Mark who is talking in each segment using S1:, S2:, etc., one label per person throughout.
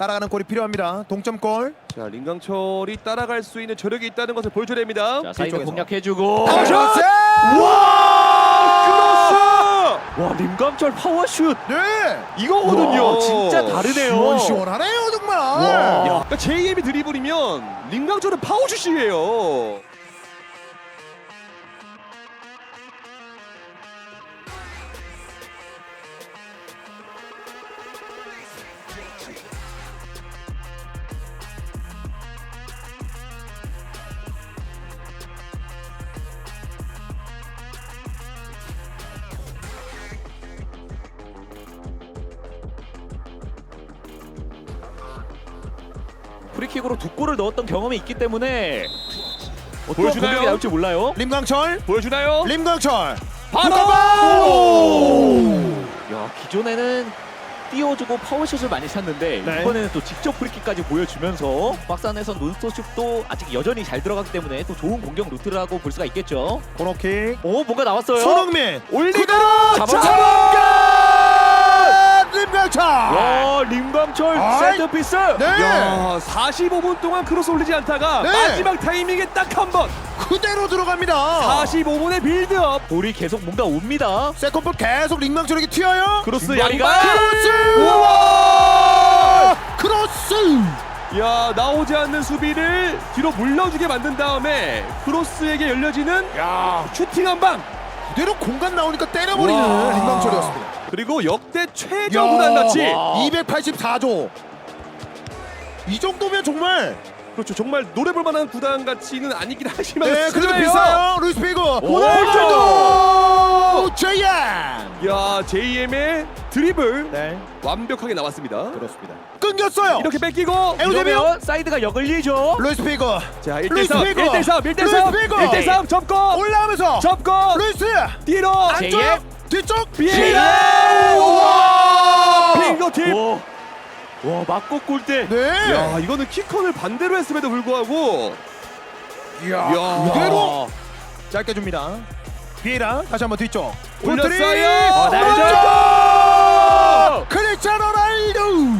S1: 따라가는 골이 필요합니다. 동점골.
S2: 자 링강철이 따라갈 수 있는 저력이 있다는 것을 보여줘야 됩니다.
S3: 자 사이드
S1: 뒤쪽에서.
S3: 공략해주고
S1: 파워슛!
S2: 와 크로스!
S3: 와 림강철 파워슛
S1: 네.
S2: 이거거든요.
S3: 와, 진짜 다르네요.
S1: 시원시원하네요 정말.
S3: 와.
S2: 그러니까 JM이 드리블이면 링강철은 파워슛이에요.
S3: 프리킥으로 두 골을 넣었던 경험이 있기 때문에 어떤
S2: 보여주나요?
S3: 공격이 나올지 몰라요.
S1: 림강철.
S2: 보여주나요?
S1: 림강철.
S2: 바로!
S3: 야 기존에는 띄워주고 파워슛을 많이 찼는데
S1: 네.
S3: 이번에는 또 직접 프리킥까지 보여주면서 박스 안에서 논스톱슛도 아직 여전히 잘 들어가기 때문에 또 좋은 공격 루트라고 볼 수가 있겠죠.
S1: 코너킥.
S3: 오 뭔가 나왔어요.
S1: 손흥민.
S2: 올리고
S3: 잡아-
S1: 림강철.
S3: 와 림강철
S1: 아이.
S3: 센터피스.
S1: 네.
S2: 야 45분 동안 크로스 올리지 않다가
S1: 네.
S2: 마지막 타이밍에 딱 한 번
S1: 그대로 들어갑니다.
S2: 45분의 빌드업
S3: 볼이 계속 뭔가 옵니다.
S1: 세컨볼 계속 림강철에게 튀어요.
S2: 크로스 양발
S1: 크로스.
S2: 우와
S1: 크로스.
S2: 야 나오지 않는 수비를 뒤로 물러주게 만든 다음에 크로스에게 열려지는
S1: 야,
S2: 슈팅 한 방
S1: 그대로 공간 나오니까 때려버리는
S2: 와.
S1: 림강철이었습니다.
S2: 그리고 역대 최저 구단가치
S3: 와.
S1: 284조. 이 정도면 정말
S2: 그렇죠 정말 노래볼 만한 구단 가치는 아니긴 하지만
S1: 네, 그래도. 비싸요. 루이스 피고.
S2: 호날두!
S1: 제이엠.
S2: 야 JM의 드리블
S1: 네,
S2: 완벽하게 나왔습니다
S1: 그렇습니다. 끊겼어요.
S2: 이렇게 뺏기고
S1: 에우제비오.
S3: 이러면 사이드가 열리죠.
S1: 루이스 피고.
S2: 자
S1: 루이스
S2: 1대3
S1: 피고.
S2: 1대 3 1대 3
S1: 루이스 피고.
S2: 1대 3 접고
S1: 올라오면서
S2: 접고
S1: 루이스
S2: 뒤로
S1: 안쪽
S3: 제이엠.
S1: 뒤쪽
S2: 비에라
S1: 우와!
S2: 핑거팁
S3: 와, 와 맞고 골대.
S1: 네.
S2: 야 이거는 키컨을 반대로 했음에도 불구하고
S1: 이야,
S2: 야.
S1: 그대로 짧게 줍니다. 비에라 다시 한번 뒤쪽.
S2: 올렸어요.
S3: 어.
S1: 오른쪽! 크리스티아노 로날두.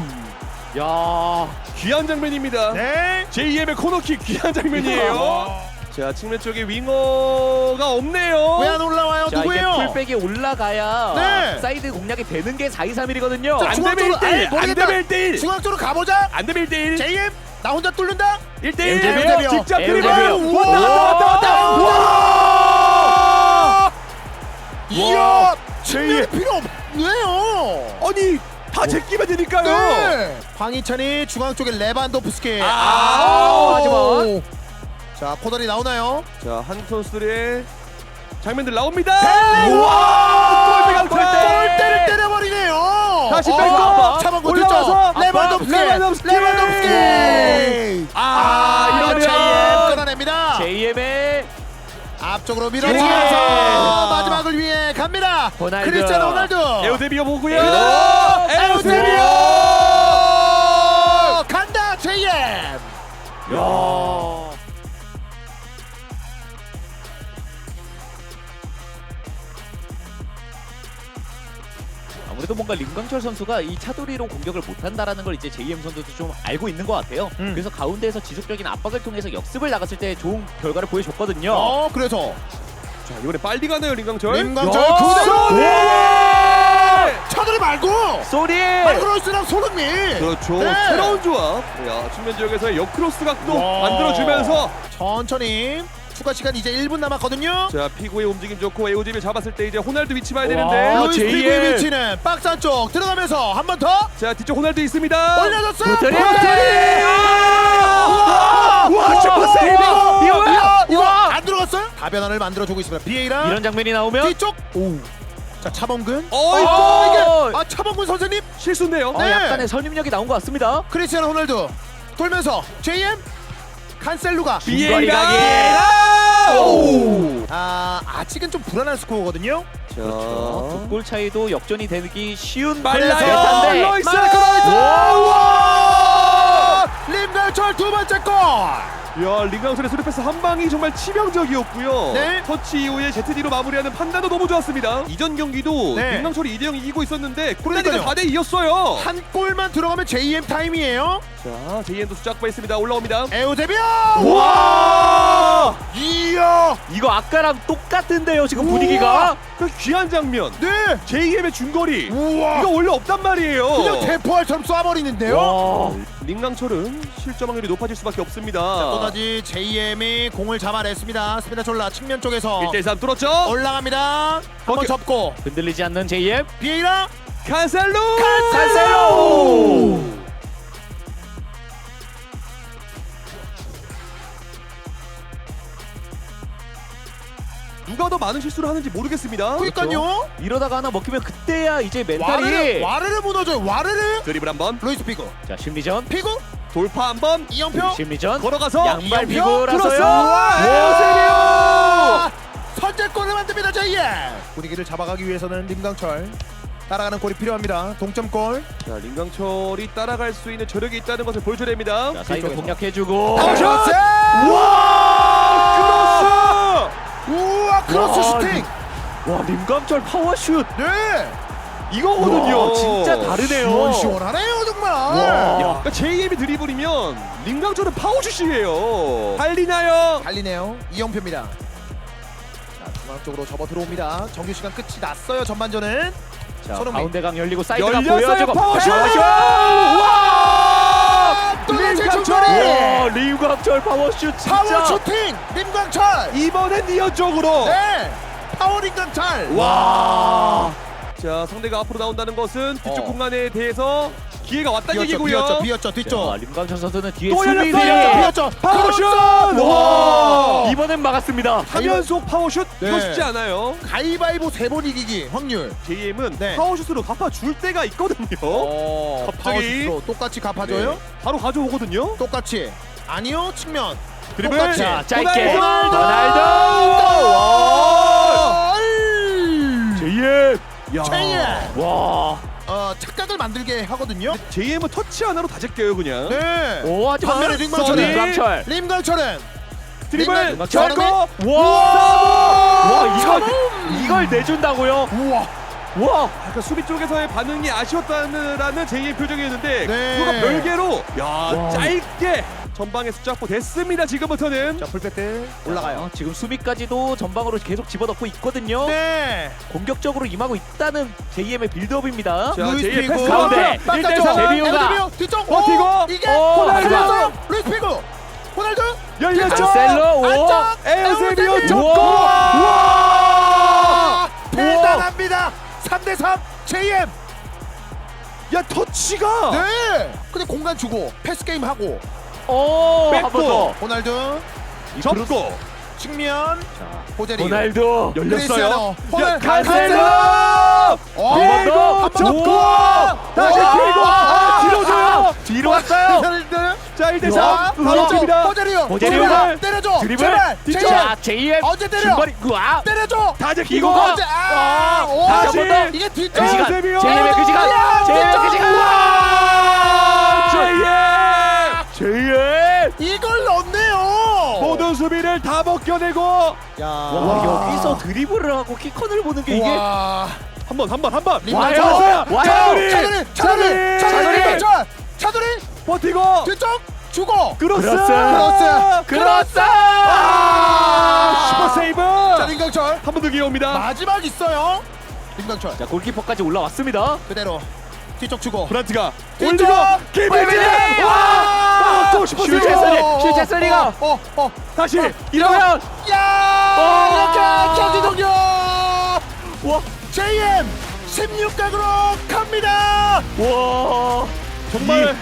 S3: 야
S2: 귀한 장면입니다
S1: 네.
S2: JM의 코너킥 귀한 장면이에요 자 측면 쪽에 윙어가 없네요
S1: 왜 안 올라와요?
S3: 자
S1: 누구예요?
S3: 풀백이 올라가야
S1: 네.
S3: 사이드 공략이 되는 게 4-2-3-1이거든요.
S1: 자,
S2: 안
S1: 중앙
S2: 되면
S1: 쪽으로- 아이,
S2: 1대1 안. 되면 1대1
S1: 중앙 쪽으로 가보자.
S2: 안 되면 1대1
S1: JM 나 혼자 뚫는다.
S2: 1대1
S1: 에우제비오.
S2: 직접 드리블. 왔다 왔다 왔다 왔다
S1: 와! 이야, 측면이
S2: JM.
S1: 필요 없네요.
S2: 아니 다 제끼면 되니까요
S1: 네. 황희찬이 중앙 쪽에 레반도프스키.
S2: 아,
S3: 하지만.
S1: 자 코너리 나오나요?
S2: 자한 선수들의 장면들 나옵니다
S1: 우와!
S2: 골대가 골대!
S1: 골대를 때려버리네요.
S2: 다시
S1: 어,
S2: 뺏고
S1: 차범근
S2: 올라와서
S1: 뒷쪽 레반도프스키.
S2: 레반도프스키. 아,
S1: 이러면 끊어냅니다.
S3: JM의
S1: 앞쪽으로. 밀어치면서 마지막을 위해 갑니다.
S3: 호날두.
S1: 크리스티아노 호날두.
S2: 에우데비오 보고요
S1: 에우세비오 간다 JM.
S3: 야. 아무래도 뭔가 림강철 선수가 이 차돌이로 공격을 못한다라는 걸 이제 JM 선수도 좀 알고 있는 것 같아요.
S1: 음.
S3: 그래서 가운데에서 지속적인 압박을 통해서 역습을 나갔을 때 좋은 결과를 보여줬거든요.
S1: 어 그래서
S2: 자 이번에 빨리 가네요 링강철
S1: 임강철
S3: 야!
S1: 그대로
S2: 네!
S1: 차돌이 말고
S3: 소리!
S1: 마이크로스랑 손흥민.
S2: 그렇죠
S1: 네.
S2: 새로운 조합 야 측면 지역에서의 역크로스 각도
S1: 와.
S2: 만들어주면서
S1: 천천히 추가 시간 이제 1분 남았거든요.
S2: 자 피고의 움직임 좋고 에우제비 잡았을 때 이제 호날두 위치 봐야
S3: 와.
S2: 되는데
S3: 아,
S1: 루이스. 피구의 위치는 박스 안쪽 들어가면서 한 번 더
S2: 자 뒤쪽 호날두 있습니다
S1: 올려줬어요.
S3: 도토리!
S1: 도토리!
S2: 와,
S1: 우와,
S2: 슈퍼 세이브!
S1: 이거
S3: 이거!
S1: 안 들어갔어요? 다변화를 만들어주고 있습니다. 비에이라
S3: 이런 장면이 나오면
S1: 뒤쪽. 오. 자 차범근.
S2: 어이
S1: 아,
S3: 어!
S1: 이게 아 차범근 선생님
S2: 실수인데요
S3: 어,
S1: 네.
S3: 약간의 선임력이 나온 것 같습니다.
S1: 크리스티아노 호날두 돌면서 JM 칸셀루가
S2: 비에이라 오!
S1: 아 아직은 좀 불안한 스코어거든요.
S3: 자골 차이도 역전이 되기 쉬운
S2: 빨라요! 로이스
S1: 마이클
S2: 크로이스
S1: 우와! 림갈철 두 번째 골.
S2: 야 링강철의 수리 패스 한 방이 정말 치명적이었고요.
S1: 네.
S2: 터치 이후에 ZD로 마무리하는 판단도 너무 좋았습니다. 이전 경기도
S1: 네.
S2: 링강철이 2대0 이기고 있었는데
S1: 그러니까요.
S2: 4대 2였어요.
S1: 한 골만 들어가면 JM 타임이에요.
S2: 자 JN도 수작 구했습니다. 올라옵니다.
S1: 에우제비오.
S2: 와!
S1: 이야.
S3: 이거 아까랑 똑같은데요 지금
S1: 우와.
S3: 분위기가
S2: 그 귀한 장면.
S1: 네.
S2: JM의 중거리.
S1: 우와.
S2: 이거 원래 없단 말이에요.
S1: 그냥 대포알처럼 쏴버리는데요.
S3: 와
S2: 링강철은 실점 확률이 높아질 수밖에 없습니다.
S1: 또다시 JM이 공을 잡아냈습니다. 스피나 졸라 측면 쪽에서
S2: 1대3 뚫었죠.
S1: 올라갑니다. 한번
S2: 오케이.
S1: 접고
S3: 흔들리지 않는 JM
S1: 비에이라
S2: 카셀로!
S3: 살세요
S2: 누가 더 많은 실수를 하는지 모르겠습니다.
S1: 그러니까요.
S3: 이러다가 하나 먹히면 그때야 이제 멘탈이
S1: 와르르 와르르 무너져요. 와르르.
S2: 드리블 한번
S1: 루이스 피구.
S3: 자 심리전
S1: 피구.
S2: 돌파 한번
S1: 이영표.
S3: 심리전
S2: 걸어가서
S3: 양발 비고라서요
S2: 들었어.
S1: 선제골을 만듭니다. JM. 분위기를 잡아가기 위해서는 림강철 따라가는 골이 필요합니다. 동점골.
S2: 자 링강철이 따라갈 수 있는 저력이 있다는 것을 보여줘야 됩니다.
S3: 자 사이드. 공략해주고
S1: 크로스!
S2: 와!
S1: 우와 크로스
S3: 와,
S1: 슈팅.
S3: 와 림감철 파워슛
S1: 네.
S2: 이거거든요.
S3: 와, 진짜 다르네요
S1: 시원시원하네요 정말.
S3: 와.
S2: 그러니까 JM이 드리블이면 링강철은 파워슛이에요. 달리나요?
S1: 달리네요. 이영표입니다. 자 중앙 쪽으로 접어 들어옵니다. 정규 시간 끝이 났어요 전반전은.
S3: 자
S1: 손흥민.
S3: 가운데 강 열리고 사이드가
S2: 열렸어요.
S3: 보여주고
S2: 파워슛!
S3: 파워슛!
S2: 와!
S1: 또다시
S2: 링강철!
S1: 중거리.
S3: 와 림감철 파워슛 진짜
S1: 파워 슈팅 님광철.
S2: 이번엔 니어 쪽으로.
S1: 네. 파워 림광철.
S2: 와. 자 상대가 앞으로 나온다는 것은 뒤쪽
S1: 어.
S2: 공간에 대해서 기회가 왔다는
S1: 비었죠,
S2: 얘기고요.
S1: 비었죠, 비었죠, 뒤쪽.
S3: 자, 림감철 선수는 뒤에
S2: 또 열렸어요.
S1: 비었죠.
S2: 파워슛!
S1: 크로스!
S2: 와!
S3: 이번엔 막았습니다
S2: 하면속 파워슛
S1: 네.
S2: 이거 쉽지 않아요.
S1: 가위바위보 세 번 이기기 확률.
S2: JM은
S1: 네.
S2: 파워슛으로 갚아줄 때가 있거든요.
S1: 어,
S2: 갑자기.
S1: 파워슛으로 똑같이 갚아줘요?
S2: 네. 바로 가져오거든요.
S1: 똑같이. 아니요, 측면.
S2: 드리블.
S1: 똑같이.
S3: 자 짧게
S2: 호날두!
S3: 호날두
S2: 야.
S1: 최예.
S3: 와
S1: 어, 착각을 만들게 하거든요.
S2: JM은 터치 하나로 다 제껴요 그냥.
S1: 네.
S3: 오 하지만
S1: 반면에 링감철은
S3: 림감철
S1: 림강철은
S2: 드리블. 잡고.
S3: 와, 와 이걸 이걸 내준다고요?
S1: 우와.
S3: 와
S2: 약간 수비 쪽에서의 반응이 아쉬웠다는 JM 표정이었는데
S1: 네.
S2: 그가 별개로 야
S3: 와.
S2: 짧게 전방에 숫자 확보 됐습니다 지금부터는.
S1: 자, 풀백들
S3: 올라가요.
S1: 올라가요.
S3: 지금 수비까지도 전방으로 계속 집어넣고 있거든요.
S1: 네.
S3: 공격적으로 임하고 있다는 JM의 빌드업입니다.
S2: 자,
S1: 루이스
S2: 패스
S3: 가운데.
S1: 바깥쪽.
S3: 일대삼. 제비오가.
S1: 에우제비오 뒤쪽.
S2: 버티고.
S1: 오, 이게
S3: 오,
S1: 호날두. 루이스 피고. 호날두.
S2: 열렸죠.
S3: 안셀로 오.
S1: 안쪽.
S2: 에우세비오
S1: 에우세비오.
S2: 접고.
S3: 우와.
S1: 와! 대단합니다. 3대 3 JM.
S2: 야 터치가.
S1: 네. 근데 공간 주고 패스 게임 하고
S3: 오. 한 번 더.
S1: 호날두
S2: 접고.
S1: 측면
S3: 자,
S1: 호제리.
S3: 호날두.
S2: 열렸어요.
S1: 호날
S2: 야, 카셀로.
S3: 한번
S1: 접고.
S2: 다시
S1: 와.
S2: 피고. 아, 뒤로 줘요.
S3: 아, 뒤로 왔어요.
S2: 자 1대
S1: 와,
S2: 3 바로 칩니다.
S1: 호제리요.
S3: 호제리오가
S1: 때려줘.
S3: 드리블.
S1: 제발.
S2: 뒤쪽.
S3: 자, JM.
S1: 언제 때려?
S3: 중거리. 와.
S1: 때려줘.
S2: 다 제끼고.
S3: 이거가.
S1: 언제? 아, 오,
S3: 다시.
S1: 이게 뒤쪽.
S3: 그 시간. JM의 그 시간.
S1: 야,
S3: JM의 그
S1: 진짜.
S3: 시간.
S2: JM.
S3: JM.
S1: 이걸 넣네요.
S2: 모든 수비를 다 벗겨내고
S1: 야.
S3: 와, 여기서 드리블을 하고 키컨을 보는 게 이게
S1: 와.
S2: 한 번 한 번 한 번.
S1: 림만
S3: 와요.
S1: 잡았어요.
S3: 와요.
S1: 차돌이, 차돌이, 차돌이,
S3: 차돌이.
S1: 차돌이, 차- 차돌이
S2: 버티고.
S1: 뒤쪽 주고.
S2: 크로스.
S3: 크로스.
S1: 크로스.
S3: 크로스.
S2: 아, 슈퍼 세이브.
S1: 자,林강철
S2: 한 번 더 기회 옵니다.
S1: 마지막 있어요.林강철
S3: 자, 골키퍼까지 올라왔습니다.
S1: 그대로 뒤쪽 주고.
S2: 브란트가! 올리고 김민재. 와! 또 슈퍼 세이브.
S3: 슈체슬리, 슈체슬리가.
S1: 어, 어, 어.
S3: 다시 이러면
S1: 야!
S3: 어!
S1: 이렇게 경기 동료.
S3: 와,
S1: JM 16강으로 갑니다.
S3: 와.
S2: 정말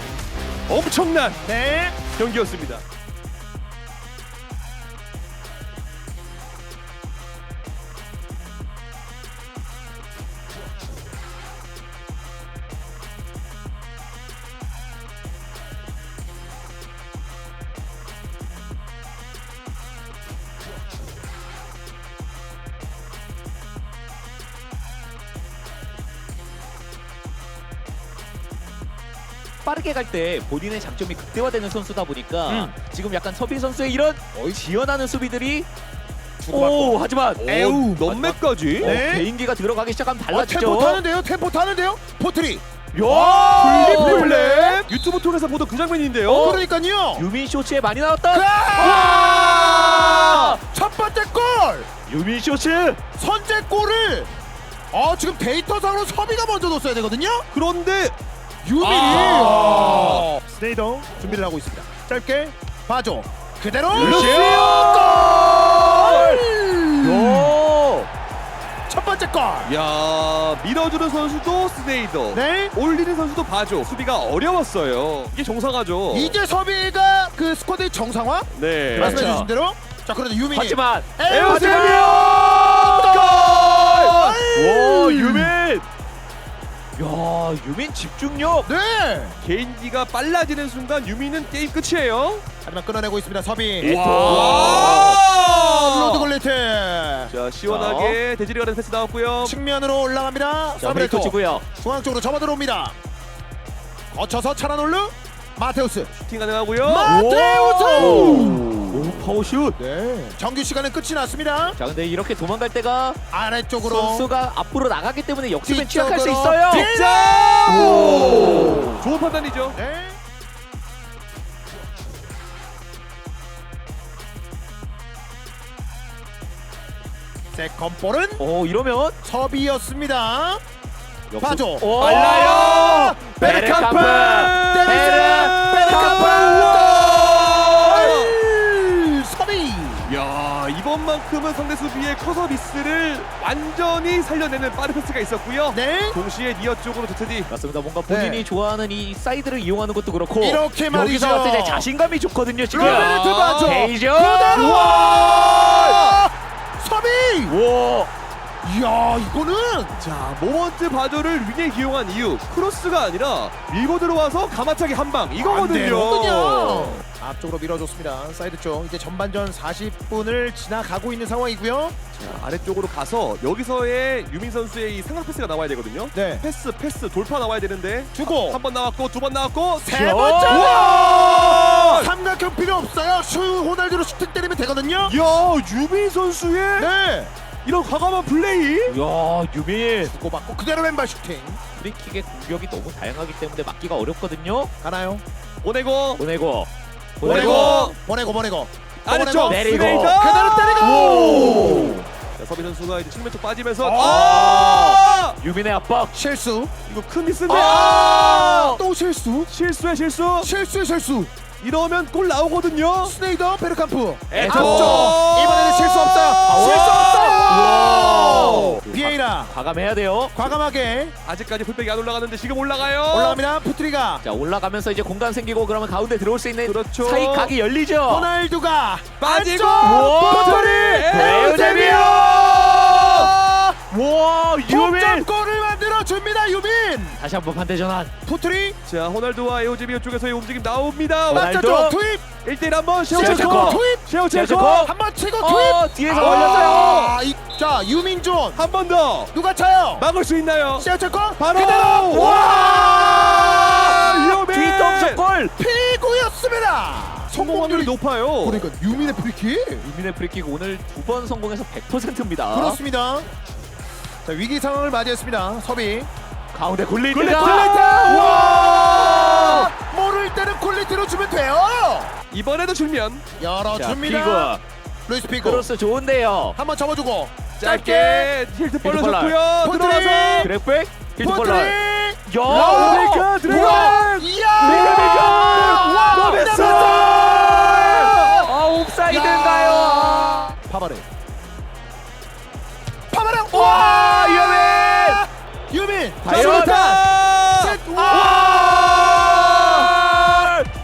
S2: 엄청난
S1: 네.
S2: 경기였습니다.
S3: 빠르게 갈 때 본인의 장점이 극대화되는 선수다 보니까
S1: 음.
S3: 지금 약간 서빈 선수의 이런 지연하는 수비들이
S1: 주고받고.
S3: 오 하지만
S2: 에우 넘맥까지.
S1: 네.
S3: 어, 개인기가 들어가기 시작하면
S1: 어,
S3: 달라지죠.
S1: 템포 타는데요? 템포 타는데요? 포트리.
S3: 야!
S2: 플립 유튜브 통해서 보던 그 장면인데요.
S1: 어, 그러니까요.
S3: 유민 쇼츠에 많이 나왔던
S1: 아! 첫 번째 골.
S3: 유민 쇼츠.
S1: 선제 골을 어 지금 데이터상으로 서비가 먼저 넣었어야 되거든요.
S2: 그런데
S1: 유민이
S2: 아.
S1: 어. 스네이더 준비를 하고 있습니다. 짧게 봐줘. 그대로 골!
S3: 오!
S1: 첫 번째 골.
S2: 야 밀어주는 선수도 스네이더.
S1: 네.
S2: 올리는 선수도 봐줘. 수비가 어려웠어요. 이게 정상하죠.
S1: 이제 서비가 그 스쿼드의 정상화
S2: 네.
S3: 그렇죠.
S1: 말씀해 주신 대로 자 그런데 유민이
S3: 하지만
S1: 에우세비오
S3: 오 유민. 야 유민 집중력.
S1: 네
S2: 개인기가 빨라지는 순간 유미는 게임 끝이에요.
S1: 하지만 끊어내고 있습니다 서비
S3: 와.
S1: 로드
S2: 와.
S1: 골리트
S2: 자 시원하게 대지리 가는 패스 나왔고요.
S1: 측면으로 올라갑니다
S3: 자 페이커 치고요.
S1: 중앙 쪽으로 접어 들어옵니다 거쳐서 차라놀루 마테우스
S2: 슈팅 가능하고요.
S1: 마테우스
S3: 오 파워슛.
S1: 네 정규 시간은 끝이 났습니다
S3: 자 근데 이렇게 도망갈 때가
S1: 아래쪽으로
S3: 선수가 앞으로 나가기 때문에 역습에. 취약할 수 있어요.
S2: 득점!
S3: 오.
S2: 좋은 판단이죠.
S1: 네 세컨볼은
S3: 오 이러면
S1: 서비였습니다
S3: 역습. 오.
S2: 빨라요.
S3: 베르캄프.
S2: 이번만큼은 상대 수비의 커서 미스를 완전히 살려내는 빠른 패스가 있었고요.
S1: 네
S2: 동시에 니어 쪽으로 조트디
S3: 맞습니다. 뭔가 본인이
S1: 네.
S3: 좋아하는 이 사이드를 이용하는 것도 그렇고
S1: 이렇게 말이죠.
S3: 여기서 왔을 때 자신감이 좋거든요 지금.
S1: 로베르트
S3: 데이죠.
S1: 그대로 와 서비
S3: 오.
S1: 이야 이거는!
S2: 자 모먼트 바조를 윙에 기용한 이유. 크로스가 아니라 밀고 들어와서 가마차기 한 방. 이거거든요.
S1: 앞쪽으로 밀어줬습니다. 사이드 쪽. 이제 전반전 40분을 지나가고 있는 상황이고요.
S2: 자, 아래쪽으로 가서 여기서의 유민 선수의 이 삼각 패스가 나와야 되거든요.
S1: 네.
S2: 패스 패스 돌파 나와야 되는데.
S1: 주고.
S2: 한 번 나왔고 두 번 나왔고
S1: 세
S3: 자.
S1: 번째!
S2: 와!
S1: 삼각형 필요 없어요. 슈 호날두로 슈팅 때리면 되거든요.
S2: 야 유민 선수의
S1: 네
S2: 이런 과감한 플레이.
S3: 야 유민.
S1: 주고 받고 그대로 왼발 슈팅.
S3: 프리킥의 공격이 너무 다양하기 때문에 막기가 어렵거든요.
S1: 가나요?
S2: 보내고.
S3: 보내고.
S2: 보내고.
S1: 보내고 보내고.
S2: 아래쪽
S3: 내리고.
S2: 스네이더
S1: 그대로 때리고!
S2: 자, 서비 선수가 이제 측면 쪽 빠지면서
S1: 아!
S2: 아!
S3: 유민의 압박.
S1: 실수.
S2: 이거 큰 미스인데.
S1: 아! 또 실수.
S2: 실수야 실수.
S1: 실수의 실수.
S2: 이러면 골 나오거든요.
S1: 스네이더 베르캄프.
S3: 에토.
S1: 앞쪽. 이번에는 실수 없어요. 실수 없어 요 비에이라
S3: 과감해야 돼요.
S1: 과감하게
S2: 아직까지 풀백이 안 올라가는데 지금 올라가요
S1: 올라갑니다 푸트리가
S3: 자 올라가면서 이제 공간 생기고 그러면 가운데 들어올 수 있는
S2: 그렇죠.
S3: 사이 각이 열리죠.
S1: 호날두가
S2: 빠지고
S3: 우와!
S2: 포토리
S3: 에우세비오! 와 유민
S1: 동점골을 만 들어 줍니다 유민
S3: 다시 한번 반대 전환.
S1: 푸트리.
S2: 자 호날두와 에오제비오 쪽에서의 움직임 나옵니다.
S3: 호날두.
S1: 맞죠 투입!
S2: 1대1 한번
S1: 셰우체코 투입!
S2: 셰우체코.
S1: 한번 치고 투입!
S3: 어 뒤에서
S2: 아.
S3: 걸렸어요.
S1: 아, 이, 자 유민존.
S2: 한번 더.
S1: 누가 차요?
S2: 막을 수 있나요?
S1: 셰우체코
S2: 바로!
S1: 그대로!
S2: 와!
S1: 와!
S2: 유민
S3: 뒤통수 골.
S1: 피고였습니다!
S2: 성공 확률이 높아요.
S1: 그러니까 유민의 프리킥?
S3: 유민의 프리킥 오늘 두 번 성공해서 100%입니다.
S1: 그렇습니다 자 위기 상황을 맞이했습니다. 서비.
S3: 가운데 굴리트가.
S2: 굴리트!
S1: 와! 모를 때는 퀄리티로 주면 돼요!
S2: 이번에도
S3: 자,
S1: 열어줍니다. 루이스 피고.
S3: 크로스 좋은데요.
S1: 한번 접어주고.
S2: 짧게 힐트 벌려줬고요.
S1: 포트리!
S2: 들어와서
S3: 그렉백?
S1: 포트리!
S3: 힐드볼러. 야
S2: 드레이크, 드레이크!
S1: 우와! 이야!
S2: 드레이크!
S1: 와!
S2: 못했어!
S3: 아 옵사이드인가요?
S1: 파바레. 파바레!
S3: 와 과연?
S1: 셋! 와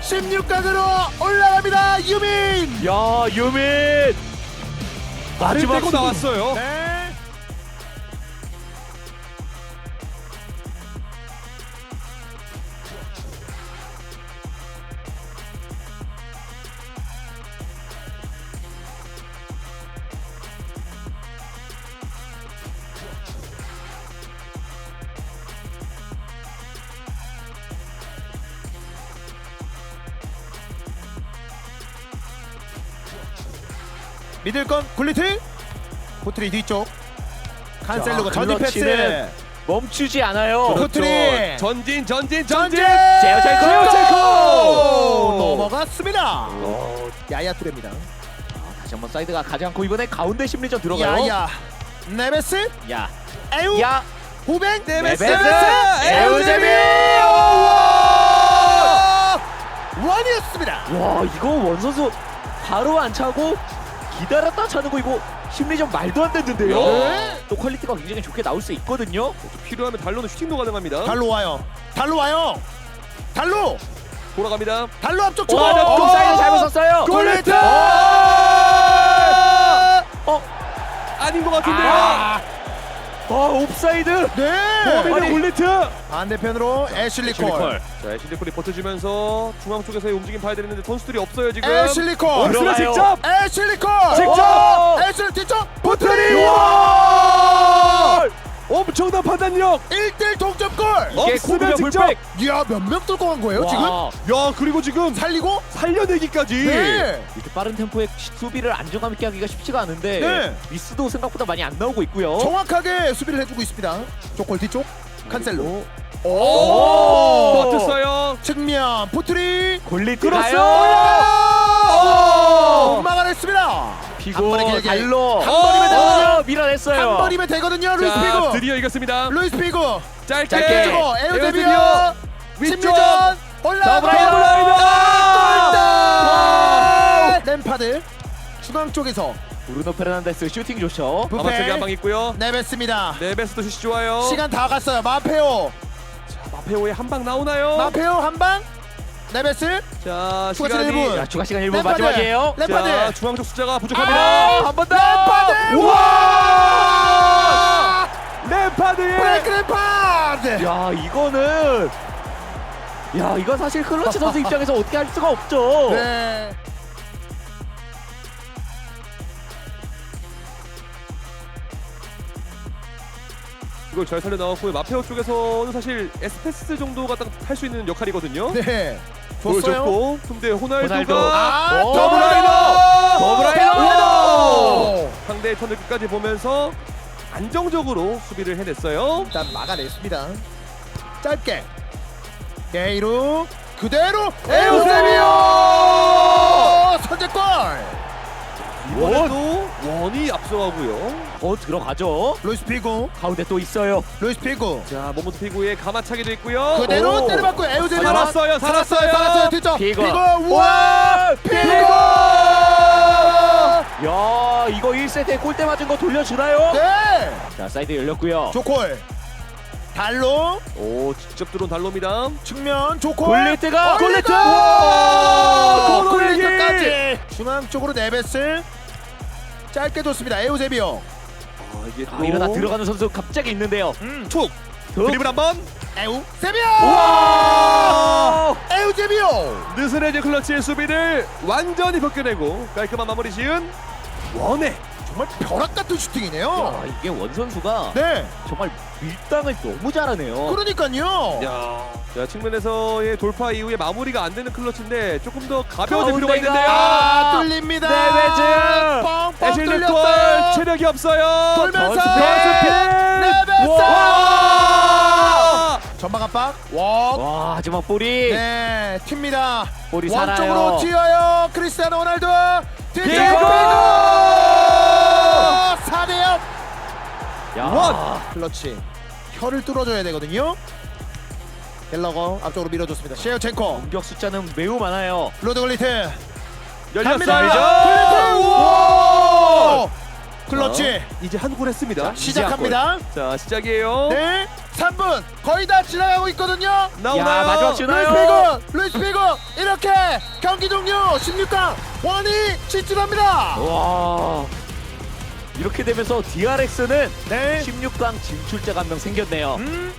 S1: 16강으로 올라갑니다 유민
S3: 야 유민 마지막
S2: 빼고
S3: 승부.
S2: 나왔어요
S1: 네 믿을 건 굴리트. 포트리 뒤쪽. 칸셀로가
S3: 자,
S1: 전진
S3: 클러치는
S1: 패스
S3: 멈추지 않아요.
S1: 그렇죠. 포트리
S2: 전진 전진
S1: 전진.
S2: 전진.
S3: 제어체코!
S1: 제어체코! 넘어갔습니다.
S3: 어,
S1: 야야 투레입니다.
S3: 아, 다시 한번 사이드가 가지 않고 이번에 가운데 심리전 들어가요.
S1: 야야. 네베스.
S3: 야,
S1: 에우.
S3: 야,
S1: 후뱅
S2: 네베스!
S1: 에우제비! 원이었습니다.
S3: 와 이거 원 선수 바로 안 차고 기다렸다 차는 거 이거 심리전 말도 안 됐는데요.
S1: 네.
S3: 또 퀄리티가 굉장히 좋게 나올 수 있거든요.
S2: 필요하면 달로는 슈팅도 가능합니다.
S1: 달로 와요 달로 와요 달로
S2: 돌아갑니다.
S1: 달로 앞쪽
S3: 오,
S1: 어,
S3: 또 사이드 잘못 썼어요.
S1: 골리트
S3: 어,
S2: 아닌 것 같은데요.
S3: 아, 어, 옵사이드.
S1: 네
S2: 범인은 골리트.
S1: 반대편으로 애슐리 콜
S2: 자, 애슐리 콜이 버텨주면서 중앙 쪽에서의 움직임 봐야 되는데 선수들이 없어요 지금.
S1: 애슐리 콜
S2: 옵스가
S3: 들어가요.
S2: 직접.
S1: 애슐리 콜
S3: 직접!
S1: 애슐리 뒤쪽
S2: 포트리.
S1: 포트리
S2: 와! 엄청난 판단력.
S1: 1대1 동점골
S2: 없으면
S3: 코비가
S2: 직접.
S3: 불백.
S1: 이야 몇 명 뚫고 간 거예요 지금?
S3: 와,
S2: 야 그리고 지금
S1: 살리고
S2: 살려내기까지.
S1: 네
S3: 이렇게 빠른 템포의 수비를 안정감 있게 하기가 쉽지가 않은데
S1: 네.
S3: 미스도 생각보다 많이 안 나오고 있고요.
S1: 정확하게 수비를 해주고 있습니다 조골 뒤쪽 칸셀로
S2: 오.
S1: 오
S2: 버텼어요.
S1: 측면 포트리
S3: 골리트
S2: 크로스!
S1: 오! 막아냈습니다 한
S3: 피고
S1: 번에 길게.
S3: 달로
S1: 한 번이면 되거든요.
S3: 어, 밀어냈어요.
S1: 한 번이면 되거든요 루이스
S2: 자
S1: 피구
S2: 드디어 이겼습니다.
S1: 루이스 피구
S2: 짧게.
S3: 짧게.
S1: 주고 에우데비오.
S2: 위쪽.
S1: 심리전
S3: 더블라이더.
S1: 램파드 중앙 쪽에서
S3: 브루노 페르난데스 슈팅 좋죠.
S2: 가마차기 한방 있고요.
S1: 네베스입니다
S2: 네베스도 슛이 좋아요.
S1: 시간 다 갔어요 마페오
S2: 자, 마페오의 한 방 나오나요?
S1: 마페오 한 방 네베스
S2: 자
S1: 추가
S2: 시간이
S1: 시간 일
S3: 자, 추가 시간 1분
S1: 램파드.
S3: 마지막이에요.
S2: 자
S1: 램파드
S2: 중앙 쪽 숫자가
S3: 아,
S2: 부족합니다.
S3: 한번 더.
S1: 램파드
S2: 와!
S1: 브레이크 램파드
S3: 야, 이거는 야, 이건 사실 클러치 선수 입장에서 어떻게 할 수가 없죠.
S1: 네
S2: 이걸 잘 살려 나왔고요. 마페오 쪽에서는 사실 에스페스 정도가 딱 할 수 있는 역할이거든요.
S1: 네 줬어요
S2: 보여줬고 근데 호날두가
S3: 호날두.
S1: 아
S3: 오.
S1: 더블라이더
S3: 더블 라이더!
S2: 상대의 턴을 끝까지 보면서 안정적으로 수비를 해냈어요.
S1: 일단 막아냈습니다. 짧게. 게이루. 그대로. 에우세비오! 선제골
S2: 이번에도 원이 앞서가고요.
S3: 더 들어가죠.
S1: 루이스 피구
S3: 가운데 또 있어요.
S1: 루이스 피구
S2: 자 모모트 피구의 가마차기도 있고요.
S1: 그대로
S3: 오.
S1: 때려받고 에우세비오
S2: 살았어요, 살았어요.
S1: 살았어요 뒤쪽
S3: 피구.
S1: 피구 우와 피구
S3: 야, 이거 1세트에 골대 맞은 거 돌려주나요?
S1: 네
S3: 자, 사이드 열렸고요.
S1: 조콜 달로
S2: 오 직접 들어온 달로입니다.
S1: 측면 조콜
S3: 골리트가
S1: 골리트
S2: 와, 골리기!
S1: 골리트까지 중앙 쪽으로 네베스 짧게 줬습니다 에우세비오
S2: 아 이게
S3: 아, 이러다 들어가는 선수 갑자기 있는데요.
S1: 음.
S2: 툭
S3: 툭.
S2: 드리블 한번.
S1: 에우세비오
S3: 와!
S1: 에우세비오
S2: 느슨해진 클러치의 수비를 완전히 벗겨내고 깔끔한 마무리 지은 원의
S1: 정말 벼락 같은 슈팅이네요
S3: 야, 이게 원 선수가
S1: 네
S3: 정말 밀당을 너무 잘하네요.
S1: 그러니까요
S2: 야, 자 측면에서의 돌파 이후에 마무리가 안 되는 클러치인데 조금 더 가벼워질 필요가
S3: 가운데가-
S2: 있는데요.
S1: 아 뚫립니다
S3: 네베즈!
S1: 뻥뻥
S2: 애슐리 콜
S1: 뚫렸어요
S2: 체력이 없어요.
S1: 돌면서
S3: 더
S1: 네베스
S2: 와!
S1: 전방 압박 워
S3: 와, 하지만 볼이
S1: 네, 튑니다.
S3: 볼이
S1: 원쪽으로
S3: 살아요.
S1: 튀어요. 크리스티아노 호날두. 뒤쪽
S3: 피고!
S1: 피고! 4대 0.
S3: 야,
S2: 원!
S1: 클러치. 혀를 뚫어줘야 되거든요. 갤러거 앞쪽으로 밀어줬습니다. 셰어첸코.
S3: 공격 숫자는 매우 많아요.
S1: 로드 글리트.
S2: 열렸어요.
S1: 글리트. 우와! 클러치.
S2: 이제 한 골 했습니다.
S1: 시작합니다.
S2: 자 시작이에요.
S1: 네. 3분 거의 다 지나가고 있거든요.
S2: 나오나요?
S3: 야, 마지막
S1: 루이스
S3: 슛. 주나요?
S1: 피고, 루이스 피고 이렇게 경기 종료 16강 원이 진출합니다.
S3: 와. 이렇게 되면서 DRX는
S1: 네.
S3: 16강 진출자가 한 명 생겼네요.
S1: 음,